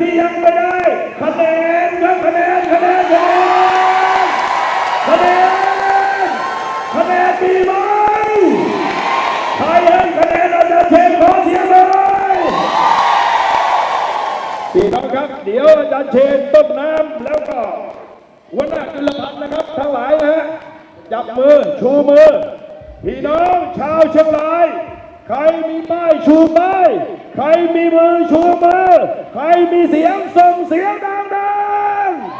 มีงหนึ่งที่ยังไม่ได้คะแนนครับคะแนนคะแนนคะแนนคะแนนมีไหมใครเห็นคะแนนอาจารย์เชนขอเสียงเลยพี่น้องครับ เดี๋ยวอาจารย์เชนต้นน้ำแล้วก็หัวหน้าจุลพันธ์นะครับทั้งหลายนะฮะจับมือชูมือพี่น้องชาวเชียงราย ใครมีป้ายชูป้ายใครมีมือชูมือ ใครมีเสียงส่งเสียงดังๆ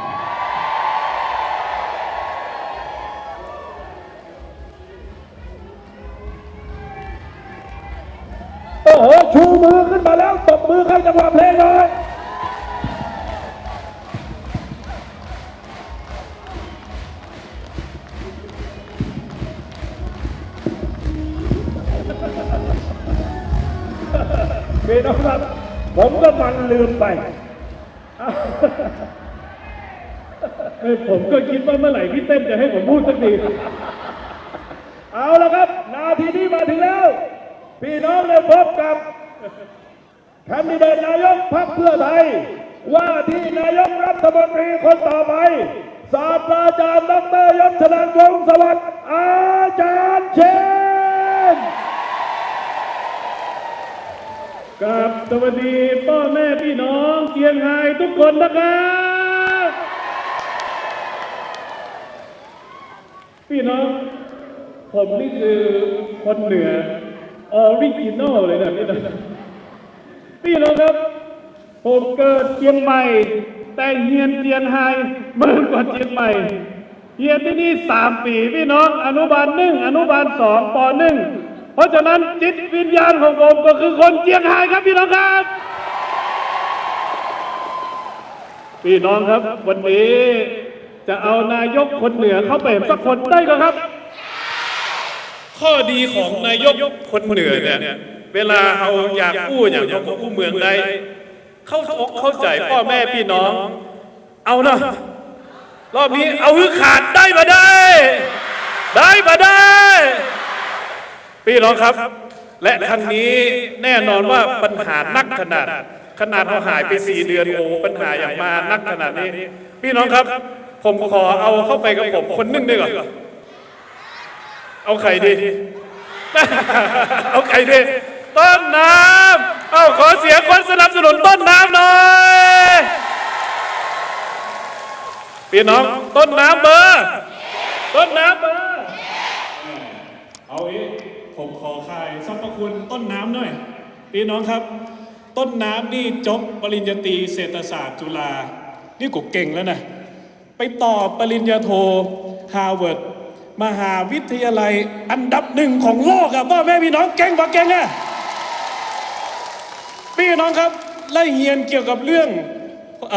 โอ้โหชูมือขึ้นมาแล้วตบมือเข้าจังหวะเพลงเลย พี่น้องครับ ผมก็มันลืมไป ผมก็คิดว่าเมื่อไหร่พี่เต้นจะให้ผมพูดสักทีเอาละครับ นาทีนี้มาถึงแล้ว พี่น้องได้พบกับแคนดิเดตนายกพรรคเพื่อไทย ว่าที่นายกรัฐมนตรีคนต่อไปศาสตราจารย์ดรยศชนันวงศ์สวัสดิ์อาจารย์เชน กับสวัสดีพ่อแม่พี่น้องเชียงรายทุกคนนะครับ พี่น้อง ผมนี่คือคนเหนือออริจินอลเลยนะพี่น้องพี่น้องครับ ผมเกิดเชียงใหม่ แต่เฮียนเชียงไฮเมือกว่าเชียงใหม่เฮียนที่นี่สามปีพี่น้อง อนุบาลหนึ่งอนุบาลสองปหนึ่ง เพราะฉะนั้นจิตวิญญาณของผมก็คือคนเชียงไฮ้ครับพี่น้องครับ พี่น้องครับ วันนี้จะเอานายกคนเหนือเข้าไปสักคนได้ก็ครับ ข้อดีของนายกคนเหนือเนี่ยเวลาเขาอยากพูดอย่างของผู้เมืองใดเข้าอกเข้าใจพ่อแม่พี่น้อง เอานะรอบนี้เอาคือขาดได้มาได้ ได้มาได้ พี่น้องครับ และครั้งนี้แน่นอนว่าปัญหานักขนาด ขนาดเขาหายไปสี่เดือนโอ้ปัญหาอย่างมานักขนาดนี้ พี่น้องครับ ผมขอเอาเข้าไปกับผมคนหนึงดีกว่าเอาใครดี เอาใครดีต้นน้ำเอาขอเสียงคนสนับสนุนต้นน้ำหน่อยพี่น้องต้นน้ำเบอร์ต้นน้ำเบอร์เอาอีก ผมขอคายสรรพคุณต้นน้ำหน่อยพี่น้องครับ ต้นน้ำนี่จบปริญญาตรีเศรษฐศาสตร์จุฬานี่กูเก่งแล้วนะไปต่อปริญญาโทฮาร์วาร์ดมหาวิทยาลัยอันดับหนึ่งของโลกอะพ่อแม่พี่น้องเก่งปะเก่งอะพี่น้องครับไล่เฮียนเกี่ยวกับเรื่องอ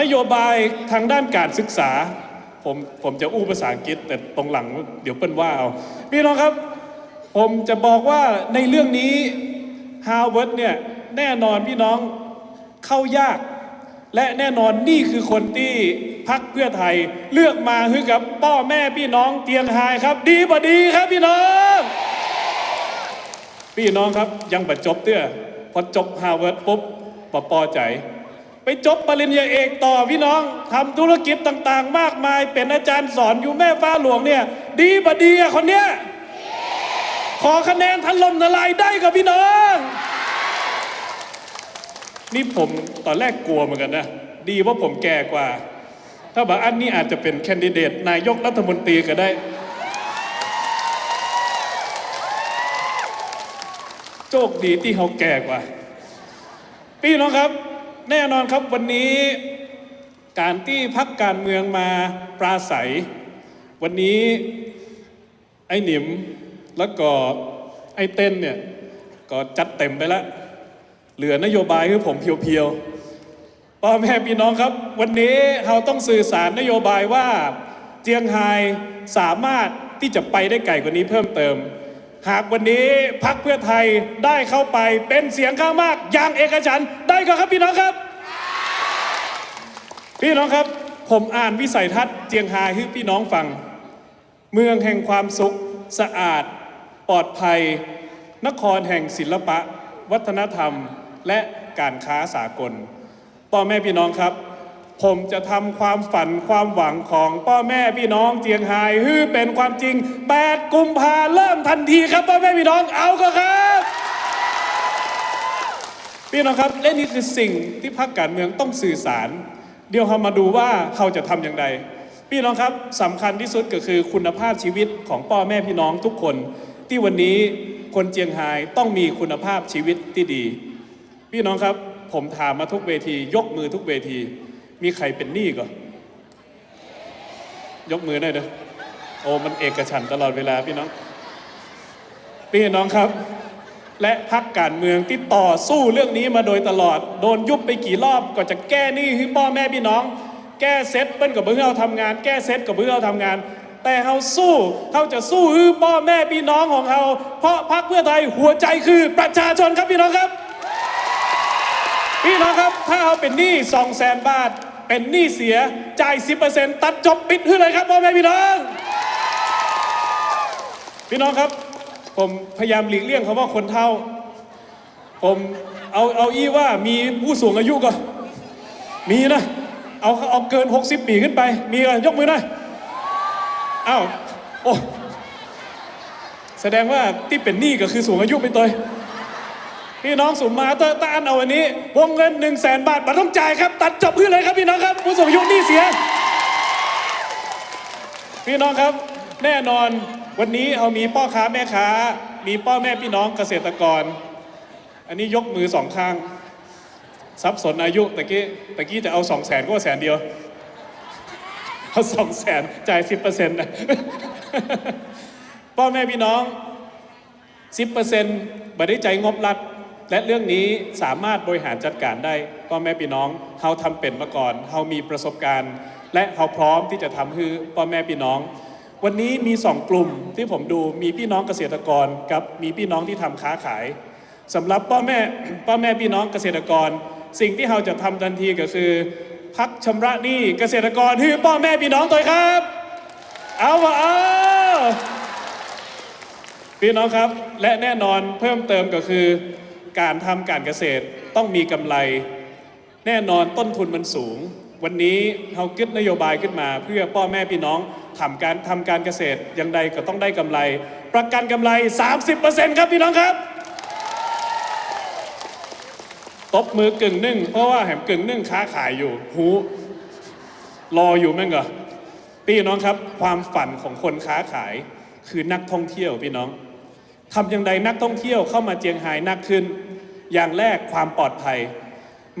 นโยบายทางด้านการศึกษา ผมผมจะอู้ภาษาอังกฤษแต่ตรงหลังเดี๋ยวเปิ้นว่าเอา พี่น้องครับ ผมจะบอกว่าในเรื่องนี้ฮาร์วาร์ดเนี่ยแน่นอนพี่น้องเข้ายาก และแน่นอนนี่คือคนที่พักเพื่อไทย เลือกมาคือกับพ่อแม่พี่น้องเตียงไฮครับ ดีบ่ดีครับพี่น้อง พี่น้องครับยังประจบเตื้อพอจบฮาร์วาร์ดปุ๊บปอปอใจไปจบปริญญาเอกต่อพี่น้องทำธุรกิจต่างๆ มากมาย เป็นอาจารย์สอนอยู่แม่ฟ้าหลวงเนี่ย ดีบ่ดีอะคนเนี้ย ขอคะแนนถล่มทลายได้กับพี่น้อง นี่ผมตอนแรกกลัวเหมือนกันนะ ดีว่าผมแก่กว่า ถ้าบอกอันนี้อาจจะเป็นแคนดิเดต นายกรัฐมนตรีก็ได้ โชคดีที่เขาแก่กว่า พี่น้องครับ แน่นอนครับวันนี้การที่พักการเมืองมาปราศัย วันนี้ไอ้หนิม แล้วก็ไอ้เต้นเนี่ยก็จัดเต็มไปแล้ว เหลือนโยบายคือผมเพียวๆพ่อแม่พี่น้องครับ วันนี้เราต้องสื่อสารนโยบายว่าเจียงไฮ้สามารถที่จะไปได้ไกลกว่านี้เพิ่มเติม หากวันนี้พักเพื่อไทยได้เข้าไปเป็นเสียงข้างมาก อย่างเอกฉันได้ก็ครับพี่น้องครับ พี่น้องครับผมอ่านวิสัยทัศน์เจียงไฮ้ให้พี่น้องฟัง เมืองแห่งความสุขสะอาด ปลอดภัย นครแห่งศิลปะ วัฒนธรรม และการค้าสากลพ่อแม่พี่น้องครับ ผมจะทำความฝันความหวังของพ่อแม่พี่น้องเจียงไฮ้ให้เป็นความจริง 8 กุมภาเริ่มทันทีครับพ่อแม่พี่น้องเอาก็ครับพี่น้องครับและนี่คือสิ่งที่พรรคการเมืองต้องสื่อสาร เดี๋ยวเรามาดูว่าเขาจะทำอย่างไรพี่น้องครับสำคัญที่สุดก็คือคุณภาพชีวิตของพ่อแม่พี่น้องทุกคน ที่วันนี้คนเจียงไฮ้ต้องมีคุณภาพชีวิตที่ดี พี่น้องครับผมถามมาทุกเวที ยกมือทุกเวที มีใครเป็นหนี้ก่อนยกมือหน่อยเด้อโอ้มันเอกฉันตลอดเวลาพี่น้อง พี่น้องครับ และพักการเมืองที่ต่อสู้เรื่องนี้มาโดยตลอด โดนยุบไปกี่รอบก็จะแก้หนี้ให้พ่อแม่พี่น้อง แก้เซ็ตเปิ้นกับเพื่อเราทำงาน แก้เซ็ตกับเพื่อเราทำงาน แต่เขาสู้เขาจะสู้ให้พ่อแม่พี่น้องของเขาเพราะพักเพื่อไทยหัวใจคือประชาชนครับพี่น้องครับ พี่น้องครับถ้าเอาเป็นหนี้สองแสนบาท เป็นหนี้เสียจ่ายสิตัดจบปิดให้เลยครับพ่อแม่พี่น้อง พี่น้องครับ ผมพยายามหลีกเลี่ยงคำว่าคนเฒ่า ผมเอาเอาอี้ว่ามีผู้สูงอายุก็มีนะเอาเอาเกิน 60 ปีขึ้นไป มีก็ยกมือหน่อย อ้าวโอ้แสดงว่าที่เป็นหนี้ก็คือสูงอายุไปเตัวพี่น้องสูงมาเตอร์ต้านเอาวันนี้ วงเงิน1นึ่งแสนบาทบัตรต้องจ่ายครับ ตัดจบขึ้นเลยครับพี่น้องครับ ผู้สูงอายุหนี้เสีย พี่น้องครับ แน่นอนวันนี้เอามีพ่อค้าแม่ค้า มีพ่อแม่พี่น้องเกษตรกร อันนี้ยกมือสองข้างสับสนอายุตะกี้ตะกี้จะเอาสองแสนก็แสนเดียว เอาสองแสนจ่ายสิบเปอร์เซ็นต์นะพ่อแม่พี่น้องสิบเปอร์เซ็นต์บัได้ใจงบรัฐและเรื่องนี้สามารถบริหารจัดการได้พ่อแม่พี่น้องเฮาทำเป็นมาก่อนเฮามีประสบการณ์ และเฮาพร้อมที่จะทำให้พ่อแม่พี่น้อง วันนี้มีสองกลุ่มที่ผมดูมีพี่น้องเกษตรกรกับมีพี่น้องที่ทำค้าขายสำหรับพ่อแม่พ่อแม่พี่น้องเกษตรกร สิ่งที่เราจะทำทันทีก็คือ พักชำระหนี้เกษตรกรให้พ่อแม่พี่น้องตัวครับ เอาวะเอาพี่น้องครับ และแน่นอนเพิ่มเติมก็คือ การทำการเกษตรต้องมีกำไร แน่นอนต้นทุนมันสูง วันนี้เราคิดนโยบายขึ้นมา เพื่อพ่อแม่พี่น้องทำการทำการเกษตรอย่างใดก็ต้องได้กำไร ประกันกำไร 30%ครับพี่น้องครับ ตบมือกึ่งนึ่งเพราะว่าแหมกึ่งนึ่งค้าขายอยู่หูรออยู่แม่งเหรอพี่น้องครับ ความฝันของคนค้าขายคือนักท่องเที่ยวพี่น้องทำอย่างไรนักท่องเที่ยวเข้ามาเจียงไฮ้นักขึ้น อย่างแรกความปลอดภัย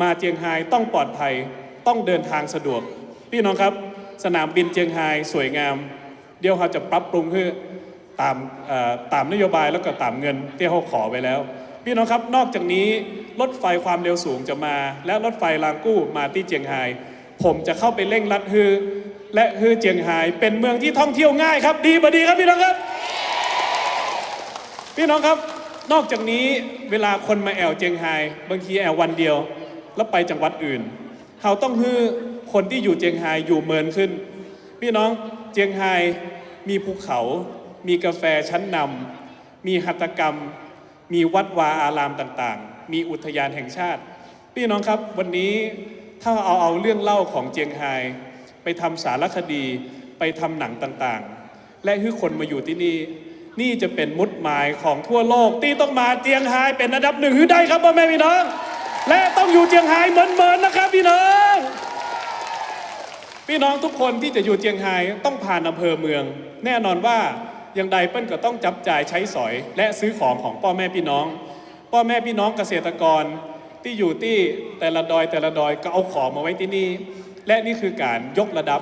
มาเจียงไฮ้ต้องปลอดภัยต้องเดินทางสะดวก พี่น้องครับ สนามบินเจียงไฮ้สวยงาม เดี๋ยวเราจะปรับปรุงให้ตามตามนโยบายแล้วก็ตามเงินที่เขาขอไปแล้ว พี่น้องครับนอกจากนี้ รถไฟความเร็วสูงจะมา และรถไฟรางกู้มาที่เจียงไฮ้ผมจะเข้าไปเร่งรัดฮือ และฮือเจียงไฮ้เป็นเมืองที่ท่องเที่ยวง่ายครับ ดีบดีครับพี่น้องครับ พี่น้องครับ นอกจากนี้เวลาคนมาแอวเจียงไฮ้บางทีแอววันเดียว แล้วไปจังหวัดอื่นเขาต้องฮือคนที่อยู่เจียงไฮ้อยู่เมินขึ้น พี่น้องเจียงไฮ้มีภูเขา มีกาแฟชั้นนำมีหัตถกรรม มีวัดวาอารามต่างๆ มีอุทยานแห่งชาติ พี่น้องครับวันนี้ถ้าเอาเอาเรื่องเล่าของเจียงไฮไปทำสารคดีไปทำหนังต่างๆ และให้คนมาอยู่ที่นี่ นี่จะเป็นมุดหมายของทั่วโลกที่ต้องมาเจียงไฮเป็นอันดับหนึ่งให้ได้ครับพ่อแม่พี่น้อง และต้องอยู่เจียงไฮเหมือนๆนะครับพี่น้องพี่น้องทุกคนที่จะอยู่เจียงไฮ้ต้องผ่านอำเภอเมือง แน่นอนว่าอย่างใดเปิ้ลก็ต้องจับจ่ายใช้สอย และซื้อของของพ่อแม่พี่น้อง พ่อแม่พี่น้องเกษตรกรที่อยู่ที่แต่ละดอยแต่ละดอยก็เอาของมาไว้ที่นี่ และนี่คือการยกระดับ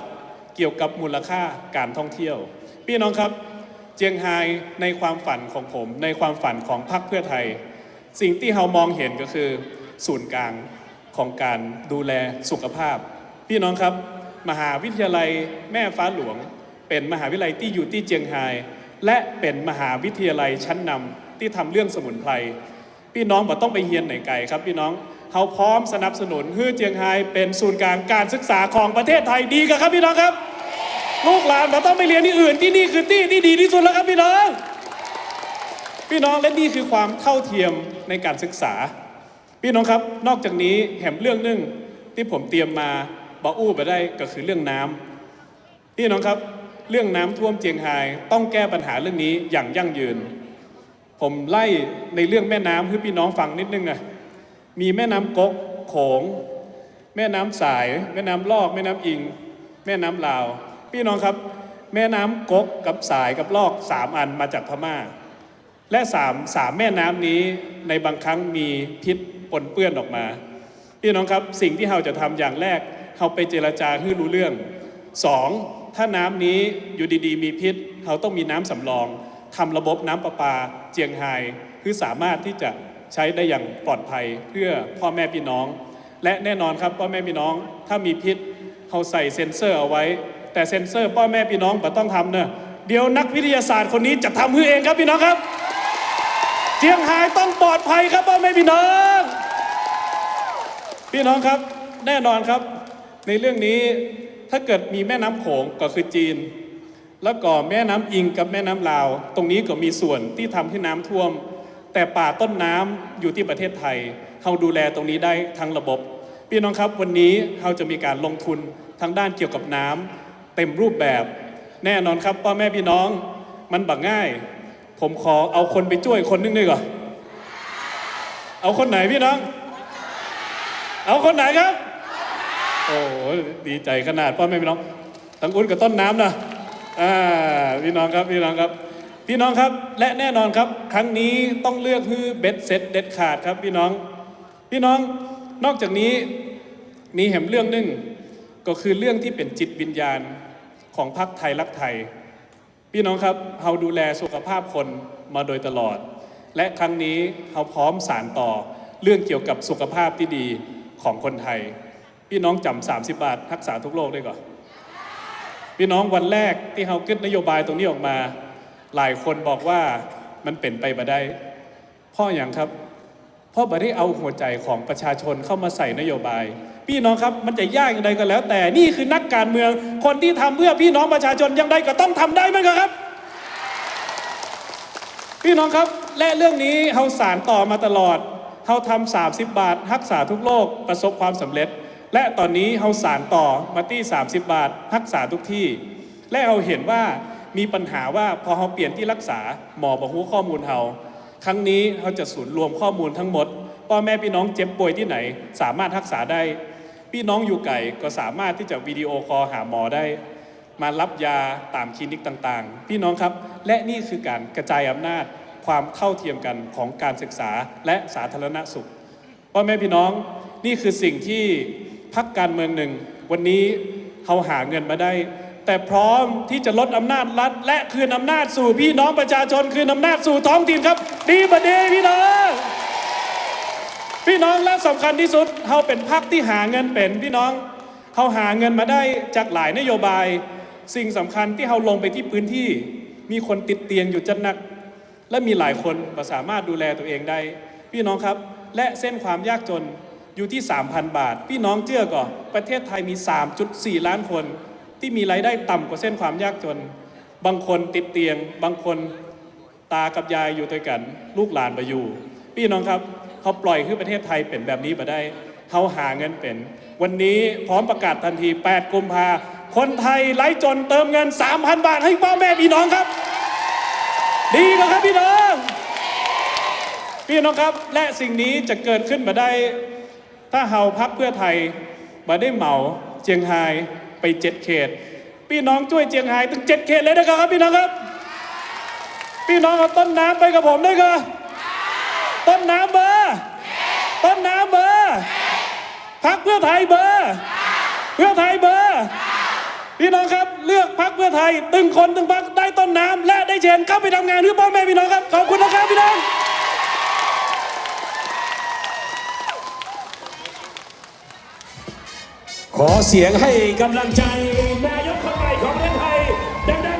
เกี่ยวกับมูลค่าการท่องเที่ยว พี่น้องครับเจียงไฮ้ในความฝันของผม ในความฝันของพรรคเพื่อไทย สิ่งที่เรามองเห็นก็คือ ศูนย์กลางของการดูแลสุขภาพ พี่น้องครับ มหาวิทยาลัยแม่ฟ้าหลวง เป็นมหาวิทยาลัยที่อยู่ที่เจียงไฮ้และเป็นมหาวิทยาลัยชั้นนำที่ทำเรื่องสมุนไพร พี่น้องบ่ต้องไปเฮียนไหนไกลครับพี่น้องเขาพร้อมสนับสนุนให้เจียงไฮ้เป็นศูนย์กลางการศึกษาของประเทศไทยดีกันครับพี่น้องครับ ลูกหลานเราต้องไปเรียนที่อื่นที่นี่คือที่ที่ดีที่สุดแล้วครับพี่น้อง พี่น้องและนี่คือความเท่าเทียมในการศึกษา พี่น้องครับ นอกจากนี้แหมเรื่องนึงที่ผมเตรียมมาบออู้ไปได้ก็คือเรื่องน้ำพี่น้องครับ เรื่องน้ำท่วมเจียงไฮ้ต้องแก้ปัญหาเรื่องนี้อย่างยั่งยืน ผมไล่ในเรื่องแม่น้ำให้พี่น้องฟังนิดนึงนะมีแม่น้ำก๊กโขง แม่น้ำสาย แม่น้ำลอก แม่น้ำอิง แม่น้ำลาว พี่น้องครับ แม่น้ำก๊กกับสายกับลอกสามอันมาจากพม่า และสามสามแม่น้ำนี้ในบางครั้งมีพิษปนเปื้อนออกมา พี่น้องครับสิ่งที่เราจะทำอย่างแรกเราไปเจรจาให้รู้เรื่องสองถ้าน้ำนี้อยู่ดีๆ มีพิษเราต้องมีน้ำสำรอง ทำระบบน้ำประปาเจียงไฮคือสามารถที่จะใช้ได้อย่างปลอดภัยเพื่อพ่อแม่พี่น้อง และแน่นอนครับพ่อแม่พี่น้องถ้ามีพิษเราใส่เซ็นเซอร์เอาไว้ แต่เซ็นเซอร์พ่อแม่พี่น้องไม่ต้องทำเนอะเดี๋ยวนักวิทยาศาสตร์คนนี้จะทำให้เองครับพี่น้องครับ เจียงไฮต้องปลอดภัยครับพ่อแม่พี่น้อง พี่น้องครับแน่นอนครับ ในเรื่องนี้ถ้าเกิดมีแม่น้ำโขงก็คือจีน แล้วก็แม่น้ำอิงกับแม่น้ำลาว ตรงนี้ก็มีส่วนที่ทำให้น้ำท่วม แต่ป่าต้นน้ำอยู่ที่ประเทศไทยเราดูแลตรงนี้ได้ทั้งระบบ พี่น้องครับวันนี้เราจะมีการลงทุนทางด้านเกี่ยวกับน้ำเต็มรูปแบบ แน่นอนครับพ่อแม่พี่น้องมันบักง่าย ผมขอเอาคนไปช่วยคนนึงดีกว่าเอาคนไหนพี่น้อง เอาคนไหนครับ โอ้โหดีใจขนาดพ่อแม่พี่น้องตั้งอุ้นกับต้นน้ำนะ อ่าพี่น้องครับพี่น้องครับ พี่น้องครับและแน่นอนครับ ครั้งนี้ต้องเลือกฮือเบ็ดเสร็จเด็ดขาดครับพี่น้อง พี่น้องนอกจากนี้มีแหมเรื่องหนึ่งก็คือเรื่องที่เป็นจิตวิญญาณของพรรคไทยรักไทย พี่น้องครับเราดูแลสุขภาพคนมาโดยตลอด และครั้งนี้เราพร้อมสารต่อเรื่องเกี่ยวกับสุขภาพที่ดีของคนไทย พี่น้องจำ30 บาทรักษาทุกโรคได้ก่อน พี่น้องวันแรกที่เราขึ้นโยบายตรงนี้ออกมา หลายคนบอกว่ามันเป็นไปบ่ได้พ่ออย่างครับพ่อบ่ได้เอาหัวใจของประชาชนเข้ามาใส่นโยบาย พี่น้องครับมันจะยากอย่างไรก็แล้ว แต่นี่คือนักการเมืองคนที่ทำเพื่อพี่น้องประชาชนย่างใดก็ต้องทำได้เหมครับ พี่น้องครับและเรื่องนี้เราสารต่อมาตลอดเราทำ30 บาทรักษาทุกโรคประสบความสำเร็จ และตอนนี้เราสารต่อมาที่30 บาทรักษาทุกที่ และเราเห็นว่ามีปัญหาว่าพอเราเปลี่ยนที่รักษาหมอบอกรู้ข้อมูลเราครั้งนี้เราจะสูนย์รวมข้อมูลทั้งหมดพ่อแม่พี่น้องเจ็บป่วยที่ไหน สามารถรักษาได้ พี่น้องอยู่ไกลก็สามารถที่จะวิดีโอคอลหาหมอได้ มารับยาตามคลินิกต่างๆ พี่น้องครับ และนี่คือการกระจายอำนาจความเท่าเทียมกันของการศึกษาและสาธารณสุขพ่อแม่พี่น้องนี่คือสิ่งที่ พักการเมืองหนึ่ง วันนี้เขาหาเงินมาได้ แต่พร้อมที่จะลดอำนาจรัฐ และคืนอำนาจสู่พี่น้องประชาชน คืนอำนาจสู่ท้องถิ่นครับ ดีประเดพี่น้อง พี่น้องและสำคัญที่สุดเขาเป็นพรรคที่หาเงินเป็นพี่น้องเขาหาเงินมาได้จากหลายนโยบาย สิ่งสำคัญที่เขาลงไปที่พื้นที่ มีคนติดเตียงอยู่จัดหนัก และมีหลายคนบ่สามารถดูแลตัวเองได้ พี่น้องครับ และเส้นความยากจน อยู่ที่ 3,000 บาท พี่น้องเชื่อก่อประเทศไทยมี 3.4 ล้านคน ที่มีรายได้ต่ำกว่าเส้นความยากจน บางคนติดเตียง บางคนตากับยายอยู่ด้วยกัน ลูกหลานไปอยู่ พี่น้องครับเขาปล่อยให้ประเทศไทยเป็นแบบนี้มาได้เขาหาเงินเป็น วันนี้พร้อมประกาศทันที 8 กุมภาคนไทยไร้จนเติมเงิน 3,000 บาทให้พ่อแม่พี่น้องครับ ดีไหมครับพี่น้อง พี่น้องครับ และสิ่งนี้จะเกิดขึ้นมาได้ ถ้าเฮาพักเพื่อไทยมาได้เหมาเจียงไฮ้ไปเจ็ดเขต พี่น้องช่วยเจียงไฮ้ถึงเจ็ดเขตเลยนะครับพี่น้องครับ พี่น้องเอาต้นน้ำไปกับผมได้ก็ต้นน้ำเบอร์ต้นน้ำเบอร์พักเพื่อไทยเบอร์เพื่อไทยเบอร์พี่น้องครับเลือกพักเพื่อไทย ตึงคนตึงพักได้ต้นน้ำและได้เชิญเข้าไปทำงานเพื่อพ่อแม่พี่น้องครับขอบคุณนะครับพี่น้อง ขอเสียงให้กำลังใจ นายกคนใหม่ของประเทศไทยดัง